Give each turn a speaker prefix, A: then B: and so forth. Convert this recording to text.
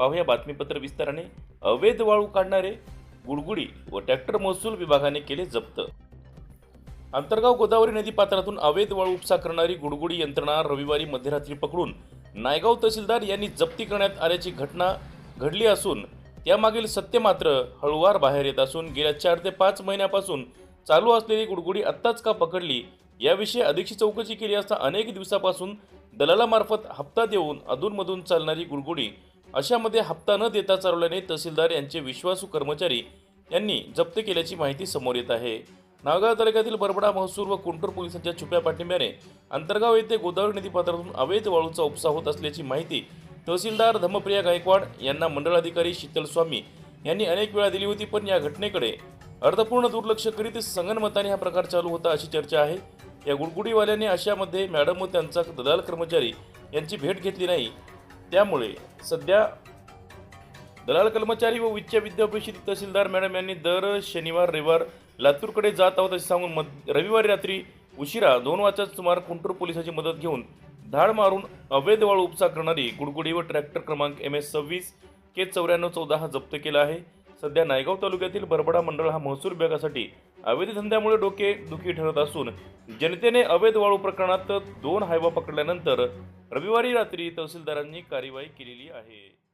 A: पाहूया बातमीपत्र विस्ताराने. अवैध वाळू काढणारे गुडगुडी व ट्रॅक्टर महसूल विभागाने केले जप्त. अंतर्गाव गोदावरी नदी पात्रातून अवैध वाळू उपसा करणारी गुडगुडी यंत्रणा रविवारी मध्यरात्री पकडून नायगाव तहसीलदार यांनी जप्ती करण्यात आल्याची घटना घडली असून त्यामागील सत्य मात्र हळूवार बाहेर येत असून गेल्या चार ते पाच महिन्यापासून चालू असलेली गुडगुडी आत्ताच का पकडली याविषयी अधिकची चौकशी केली असता अनेक दिवसापासून दलालामार्फत हप्ता देऊन अधूनमधून चालणारी गुडगुडी अशामध्ये हप्ता न देता चालवल्याने तहसीलदार यांचे विश्वासू कर्मचारी यांनी जप्त केल्याची माहिती समोर येत आहे. नागाव तालुक्यातील बरबडा महसूल व कुंटूर पोलिसांच्या छुप्या पाठिंब्याने अंतर्गाव येथे गोदावरी नदी पात्रातून अवैध वाळूचा उपसा होत असल्याची माहिती तहसीलदार धम्मप्रिया गायकवाड यांना मंडळाधिकारी शीतल स्वामी यांनी अनेक वेळा दिली होती पण या घटनेकडे अर्थपूर्ण दुर्लक्ष करीत संगनमताने हा प्रकार चालू होता अशी चर्चा आहे. या गुडगुडीवाल्याने अशामध्ये मॅडम व त्यांचा दलाल कर्मचारी यांची भेट घेतली नाही. त्यामुळे सध्या दलाल कर्मचारी व उच्च विद्या तहसीलदार मॅडम यांनी दर शनिवार रविवार लातूरकडे जात आहोत असे सांगून मध रविवारी रात्री उशिरा दोन वाजता सुमार कुंटूर पोलिसांची मदत घेऊन धाड मारून अवैध वाळू उपसा करणारी गुडगुडी व ट्रॅक्टर क्रमांक एम एस सव्वीस के चौऱ्याण्णव चौदा हा जप्त केला आहे. सध्या नायगाव तालुक्यातील बरबडा मंडळ हा महसूल विभागासाठी अवैध धंद्यामुळे डोके दुखी ठरत असून जनतेने अवैध वाळू प्रकरणात दोन हायवा पकडल्यानंतर रविवारी रात्री तहसीलदारांनी कार्यवाही केलेली आहे.